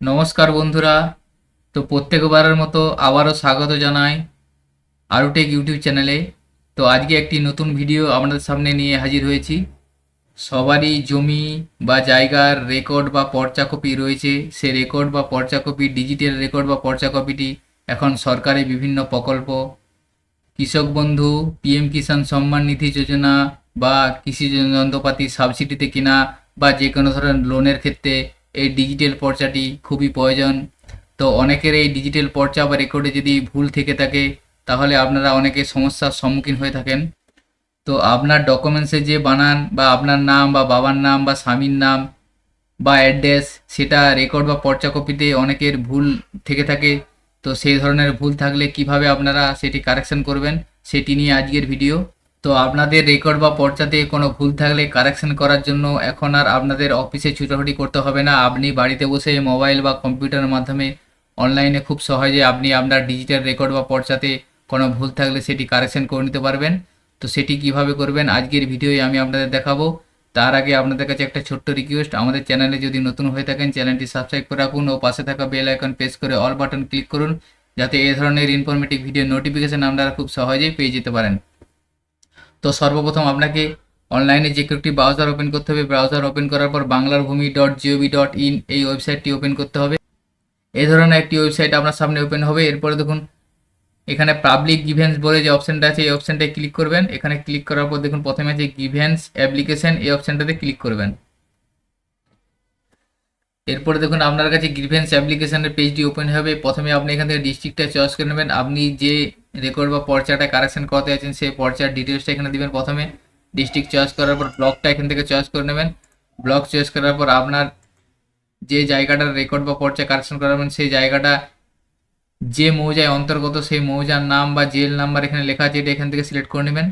নমস্কার বন্ধুরা। তো প্রত্যেকবারের মতো আবারও স্বাগত জানাই আরুটেক ইউটিউব চ্যানেলে তো আজকে একটি নতুন ভিডিও আপনাদের সামনে নিয়ে হাজির হয়েছি। সবারই জমি বা জায়গার রেকর্ড বা পর্চা কপি রয়েছে। সে রেকর্ড বা পর্চা কপি ডিজিটাল রেকর্ড বা পর্চা কপিটি এখন সরকারি বিভিন্ন প্রকল্প। কৃষক বন্ধু পিএম কিষাণ সম্মান নিধি যোজনা বা কৃষি যন্ত্রপাতি সাবসিডিতে কিনা বা যে কোনো ধরনের লোনের ক্ষেত্রে এই ডিজিটাল পর্চাটি খুবই প্রয়োজন। তো অনেকের এই ডিজিটাল পর্চা বা রেকর্ডে যদি ভুল থেকে থাকে, তাহলে আপনারা অনেকে সমস্যার সম্মুখীন হয়ে থাকেন। তো আপনার ডকুমেন্টসে যে বানান বা আপনার নাম বা বাবার নাম বা স্বামীর নাম বা অ্যাড্রেস সেটা রেকর্ড বা পর্চা কপিতে অনেকের ভুল থেকে থাকে। তো সেই ধরনের ভুল থাকলে কীভাবে আপনারা সেটি কারেকশন করবেন, সেটি নিয়ে আজকের ভিডিও তো আপনাদের রেকর্ড বা পর্চাতে কোনো ভুল থাকলে কারেকশন করার জন্য এখন আর আপনাদের অফিসে ছুটাছুটি করতে হবে না। আপনি বাড়িতে বসে মোবাইল বা কম্পিউটারের মাধ্যমে অনলাইনে খুব সহজে আপনি আপনার ডিজিটাল রেকর্ড বা পর্চাতে কোনো ভুল থাকলে সেটি কারেকশন করে নিতে পারবেন। তো সেটি কীভাবে করবেন আজকের ভিডিওয়ে আমি আপনাদের দেখাবো। তার আগে আপনাদের কাছে একটা ছোট্ট রিকোয়েস্ট আমাদের চ্যানেলে যদি নতুন হয়ে থাকেন চ্যানেলটি সাবস্ক্রাইব করে রাখুন ও পাশে থাকা বেল আইকন প্রেস করে অল বাটন ক্লিক করুন, যাতে এই ধরনের ইনফরমেটিভ ভিডিও নোটিফিকেশান আপনারা খুব সহজেই পেয়ে যেতে পারেন। তো সর্বপ্রথম আপনাকে অনলাইনে যে একটি ব্রাউজার ওপেন করতে হবে ব্রাউজার ওপেন করার পর বাংলার ভূমি ডট জিওভি ডট ইন এই ওয়েবসাইটটি ওপেন করতে হবে। এই ধরনের একটি ওয়েবসাইট আপনার সামনে ওপেন হবে। এরপরে দেখুন, এখানে পাবলিক গিভেন্স বলে যে অপশনটা আছে, এই অপশনটায় ক্লিক করবেন। এখানে ক্লিক করার পর দেখুন, প্রথমে আছে গিভেন্স অ্যাপ্লিকেশন এই অপশনটাতে ক্লিক করবেন। এরপরে দেখুন, আপনার কাছে গ্রিভেন্স অ্যাপ্লিকেশনের পেজটি ওপেন হবে। প্রথমে আপনি এখান থেকে ডিস্ট্রিক্টটা চয়েস করে নেবেন। আপনি যে রেকর্ড বা পর্চাটা কারেকশন করতে আছেন সেই পর্চার ডিটেলসটা এখানে দেবেন প্রথমে। ডিস্ট্রিক্ট চয়েস করার পর ব্লকটা এখান থেকে চয়েস করে নেবেন। ব্লক চয়েস করার পর আপনার যে জায়গাটার রেকর্ড বা পর্চা কারেকশন করাবেন সেই জায়গাটা, যে মৌজায় অন্তর্গত সেই মৌজার নাম বা জেল নাম্বার এখানে লেখা আছে, এটা এখান থেকে সিলেক্ট করে নেবেন।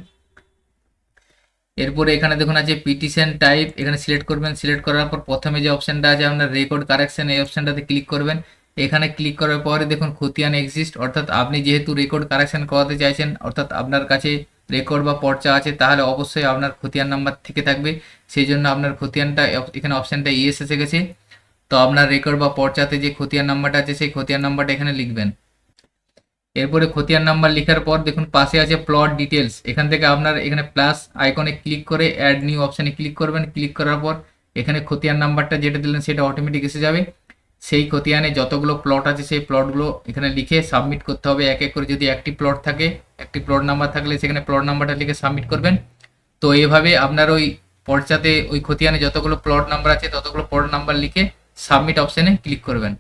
এরপরে এখানে দেখুন আছে পিটিশন টাইপ এখানে সিলেক্ট করবেন সিলেক্ট করার পর প্রথমে যে অপশনটা আছে আপনার রেকর্ড কারেকশন এই অপশনটাতে ক্লিক করবেন। এখানে ক্লিক করার পরে দেখুন খতিয়ান এক্সিস্ট অর্থাৎ আপনি যেহেতু রেকর্ড কারেকশন করাতে চাইছেন, অর্থাৎ আপনার কাছে রেকর্ড বা পর্চা আছে, তাহলে অবশ্যই আপনার খতিয়ান নাম্বার থেকে থাকবে। সেই জন্য আপনার খতিয়ানটা, এখানে অপশনটা ইএস এসে গেছে। তো আপনার রেকর্ড বা পর্চাতে যে খতিয়ান নাম্বারটা আছে, সেই খতিয়ান নাম্বারটা এখানে লিখবেন। এরপরে খতিয়ান নাম্বার লেখার পর দেখুন, পাশে আছে প্লট ডিটেলস এখান থেকে আপনার এখানে প্লাস আইকনে ক্লিক করে অ্যাড নিউ অপশানে ক্লিক করবেন। ক্লিক করার পর এখানে খতিয়ান নাম্বারটা যেটা দিলেন সেটা অটোমেটিক এসে যাবে। সেই খতিয়ানে যতগুলো প্লট আছে সেই প্লটগুলো এখানে লিখে সাবমিট করতে হবে। এক এক করে যদি একটি প্লট থাকে, একটি প্লট নাম্বার থাকলে সেখানে প্লট নাম্বারটা লিখে সাবমিট করবেন। তো এভাবে আপনার ওই পর্চাতে ওই খতিয়ানে যতগুলো প্লট নাম্বার আছে ততগুলো প্লট নাম্বার লিখে সাবমিট অপশানে ক্লিক করবেন।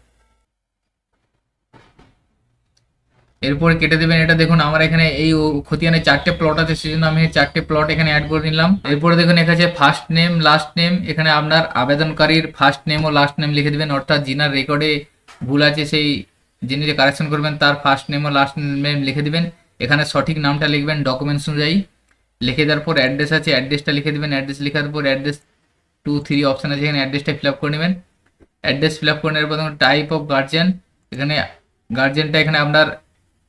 এরপরে কেটে দেবেন। এটা দেখুন, আমার এখানে এই খতিয়ানে চারটে প্লট আছে, সেজন্য আমি চারটে প্লট এখানে অ্যাড করে নিলাম। এরপরে দেখুন, এখানে ফার্স্ট নেম লাস্ট নেম এখানে আপনার আবেদনকারীর ফার্স্ট নেম ও লাস্ট নেম লিখে দেবেন। অর্থাৎ যিনার রেকর্ডে ভুল আছে, সেই যিনি যে কারেকশন করবেন, তার ফার্স্ট নেম ও লাস্ট নেম লিখে দেবেন। এখানে সঠিক নামটা লিখবেন ডকুমেন্টস অনুযায়ী। লিখে দেওয়ার পর অ্যাড্রেস আছে অ্যাড্রেসটা লিখে দেবেন। অ্যাড্রেস লেখার পর অ্যাড্রেস টু থ্রি অপশান আছে, এখানে অ্যাড্রেসটা ফিল আপ করে নেবেন। অ্যাড্রেস ফিল আপ করে নেওয়ার পর টাইপ অফ গার্জেন এখানে গার্জেনটা এখানে আপনার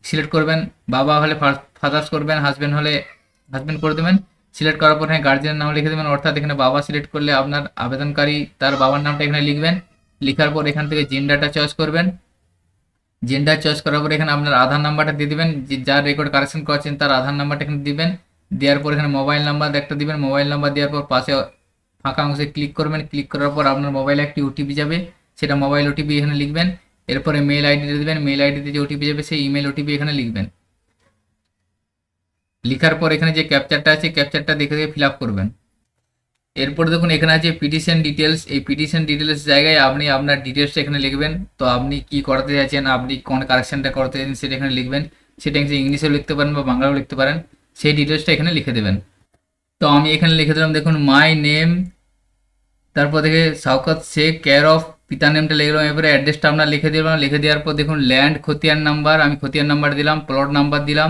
সিলেক্ট করবেন, বাবা হলে ফাদার্স করবেন হাজব্যান্ড হলে হাজবেন্ড করে দেবেন। সিলেক্ট করার পর হ্যাঁ গার্জিয়ানের নাম লিখে দেবেন। অর্থাৎ এখানে বাবা সিলেক্ট করলে আপনার আবেদনকারী তার বাবার নামটা এখানে লিখবেন। লেখার পর এখান থেকে জেন্ডারটা চয়েস করবেন। জেন্ডার চয়েস করার পর এখানে আপনার আধার নাম্বারটা দিয়ে দিবেন। যে যার রেকর্ড কারেকশন করছেন তার আধার নাম্বারটা এখানে দিবেন। দেওয়ার পর এখানে মোবাইল নাম্বার একটা দিবেন। মোবাইল নাম্বার দেওয়ার পর পাশে ফাঁকা অংশে ক্লিক করবেন। ক্লিক করার পর আপনার মোবাইলে একটি ওটিপি যাবে। সেটা মোবাইল ওটিপি এখানে লিখবেন। এরপরে মেল আইডি দেবেন মেল আইডিতে যে ওটিপি যাবে, সেই ইমেল ওটিপি এখানে লিখবেন। লিখার পর এখানে যে ক্যাপচারটা আছে ক্যাপচারটা দেখে দেখে ফিল করবেন। এরপর দেখুন, এখানে আছে পিটিশন ডিটেলস এই পিটিশন ডিটেলস জায়গায় আপনি আপনার ডিটেলসটা এখানে লিখবেন। তো আপনি কি করাতে চাইছেন আপনি কোন কারেকশনটা করতে চাইছেন সেটা এখানে লিখবেন। সেটা হচ্ছে ইংলিশেও লিখতে পারেন বা বাংলাও লিখতে পারেন। সেই ডিটেলসটা এখানে লিখে দেবেন। তো আমি এখানে লিখে দিলাম, দেখুন মাই নেম তারপর দেখে শওকত শেখ কেয়ার অফ পিতার নেমটা লিখলাম এরপরে অ্যাড্রেসটা আপনার লিখে দিলাম, লিখে দেওয়ার পর দেখুন ল্যান্ড খতিয়ান নাম্বার আমি খতিয়ান নাম্বার দিলাম প্লট নাম্বার দিলাম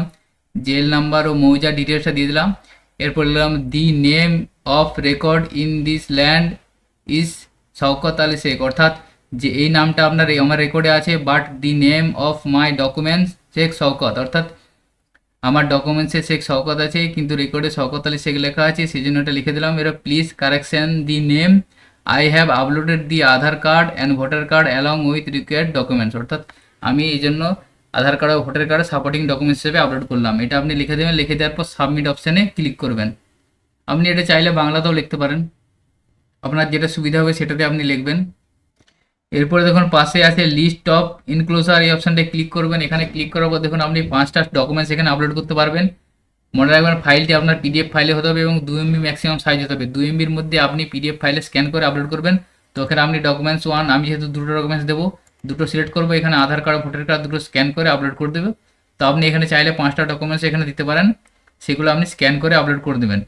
জেল নাম্বার ও মৌজা ডিটেলসটা দিয়ে দিলাম, এরপর লিখলাম the name of record in this land is Shaukat Ali Sheikh, অর্থাৎ যে এই নামটা আপনার আমার রেকর্ডে আছে but the name of my documents Sheikh Shaukat, অর্থাৎ আমার ডকুমেন্টসে শেখ শওকত আছে, কিন্তু রেকর্ডে শওকত আলী শেখ লেখা আছে, সেই জন্য এটা লিখে দিলাম। এরা please correction the name I have uploaded the Aadhaar card and voter card along with required documents অর্থাৎ আমি এই জন্য আধার কার্ড ও ভোটার কার্ড সাপোর্টিং ডকুমেন্টস হিসেবে আপলোড করলাম। এটা আপনি লিখে দেবেন, লিখে দেওয়ার পর সাবমিট অপশানে ক্লিক করবেন। আপনি এটা চাইলে বাংলাতেও লিখতে পারেন। আপনার যেটা সুবিধা হবে সেটাতে আপনি লিখবেন। এরপরে দেখুন, পাশে আছে লিস্ট অফ ইনক্লোজার এই অপশানটা ক্লিক করবেন। এখানে ক্লিক করার পর দেখুন, আপনি পাঁচটা ডকুমেন্টস এখানে আপলোড করতে পারবেন। মনে রাখবেন ফাইলটি আপনার পিডিএফ ফাইলে হতে হবে এবং দু এমবি ম্যাক্সিমাম সাইজ হতে হবে। দু এমবির মধ্যে আপনি পিডিএফ ফাইলে স্ক্যান করে আপলোড করবেন। তো এখানে আপনি ডকুমেন্টস ওয়ান আমি যেহেতু দুটো ডকুমেন্টস দেবো, দুটো সিলেক্ট করব, এখানে আধার কার্ড ভোটার কার্ড দুটো স্ক্যান করে আপলোড করে দেবে। তো আপনি এখানে চাইলে পাঁচটা ডকুমেন্টস এখানে দিতে পারেন, সেগুলো আপনি স্ক্যান করে আপলোড করে দেবেন।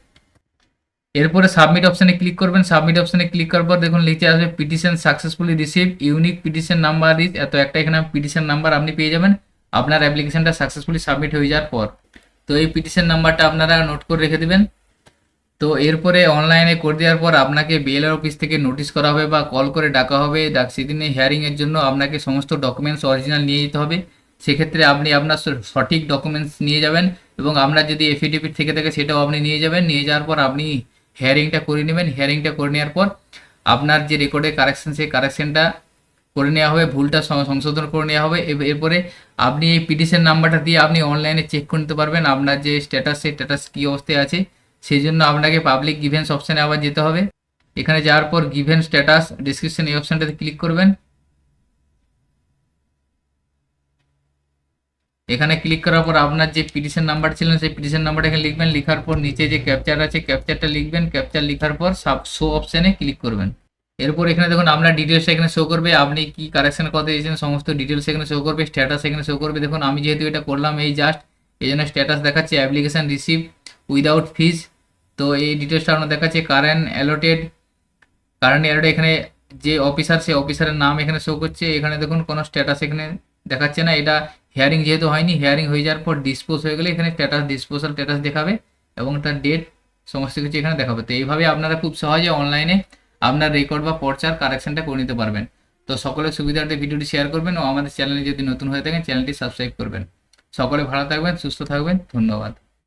এরপরে সাবমিট অপশানে ক্লিক করবেন। সাবমিট অপশানে ক্লিক করার পর দেখুন লিখে আসবে petition successfully receive unique petition number is এত একটা এখানে পিটিশন নাম্বার আপনি পেয়ে যাবেন। আপনার অ্যাপ্লিকেশনটা সাকসেসফুলি সাবমিট হয়ে যাওয়ার পর। তো এই পিটিশন নাম্বারটা আপনারা নোট করে রেখে দেবেন। তো এরপরে অনলাইনে করে দেওয়ার পর আপনাকে বিএলআর অফিস থেকে নোটিশ করা হবে বা কল করে ডাকা হবে। ডাক সেদিনে হিয়ারিংয়ের জন্য আপনাকে সমস্ত ডকুমেন্টস অরিজিনাল নিয়ে যেতে হবে। সেক্ষেত্রে আপনি আপনার সঠিক ডকুমেন্টস নিয়ে যাবেন এবং আপনার যদি এফিডেভিট থেকে থাকে সেটাও আপনি নিয়ে যাবেন। নিয়ে যাওয়ার পর আপনি হিয়ারিংটা করে নেবেন। হিয়ারিংটা করে নেওয়ার পর আপনার যে রেকর্ডে কারেকশন সেই কারেকশনটা করে নেওয়া হবে, ভুলটা সংশোধন করে নেওয়া হবে। এরপরে আপনি এই পিটিশন নাম্বারটা দিয়ে আপনি অনলাইনে চেক করে নিতে পারবেন আপনার যে স্ট্যাটাস সেই স্ট্যাটাস কী অবস্থায় আছে। সেই জন্য আপনাকে পাবলিক গিভেন্স অপশানে আবার যেতে হবে। এখানে যাওয়ার পর গিভেন স্ট্যাটাস ডিসক্রিপশন এই অপশানটাতে ক্লিক করবেন। এখানে ক্লিক করার পর আপনার যে পিটিশন নাম্বার ছিলেন সেই পিটিশন নাম্বারটা এখানে লিখবেন। লেখার পর নিচে যে ক্যাপচার আছে ক্যাপচারটা লিখবেন। ক্যাপচার লেখার পর সাব শো অপশানে ক্লিক করবেন। এরপর এখানে দেখুন আপনার ডিটেলস এখানে শো করবে, আপনি কি কারেকশন করতে দিয়েছেন সমস্ত ডিটেলস এখানে শো করবে স্ট্যাটাস এখানে শো করবে। দেখুন, আমি যেহেতু এটা করলাম এই জাস্ট এই জন্য স্ট্যাটাস দেখাচ্ছে অ্যাপ্লিকেশন রিসিভ উইদাউট ফিজ তো এই ডিটেলসটা আপনার দেখাচ্ছে কারেন্ট অ্যালোটেড কারেন্ট অ্যালোটেড এখানে যে অফিসার সেই অফিসারের নাম এখানে শো করছে। এখানে দেখুন, কোনো স্ট্যাটাস এখানে দেখাচ্ছে না, এটা হিয়ারিং যেহেতু হয়নি হিয়ারিং হয়ে যাওয়ার পর ডিসপোজ হয়ে গেলে এখানে স্ট্যাটাস ডিসপোজাল স্ট্যাটাস দেখাবে এবং তার ডেট সমস্ত কিছু এখানে দেখাবে। তো এইভাবে আপনারা খুব সহজে অনলাইনে আপনার রেকর্ড বা পর্চার কারেকশনটা করে নিতে পারবেন। তো সকলের সুবিধার্থে ভিডিওটি শেয়ার করবেন ও আমাদের চ্যানেলে যদি নতুন হয়ে থাকেন চ্যানেলটি সাবস্ক্রাইব করবেন। সকলে ভালো থাকবেন, সুস্থ থাকবেন, ধন্যবাদ।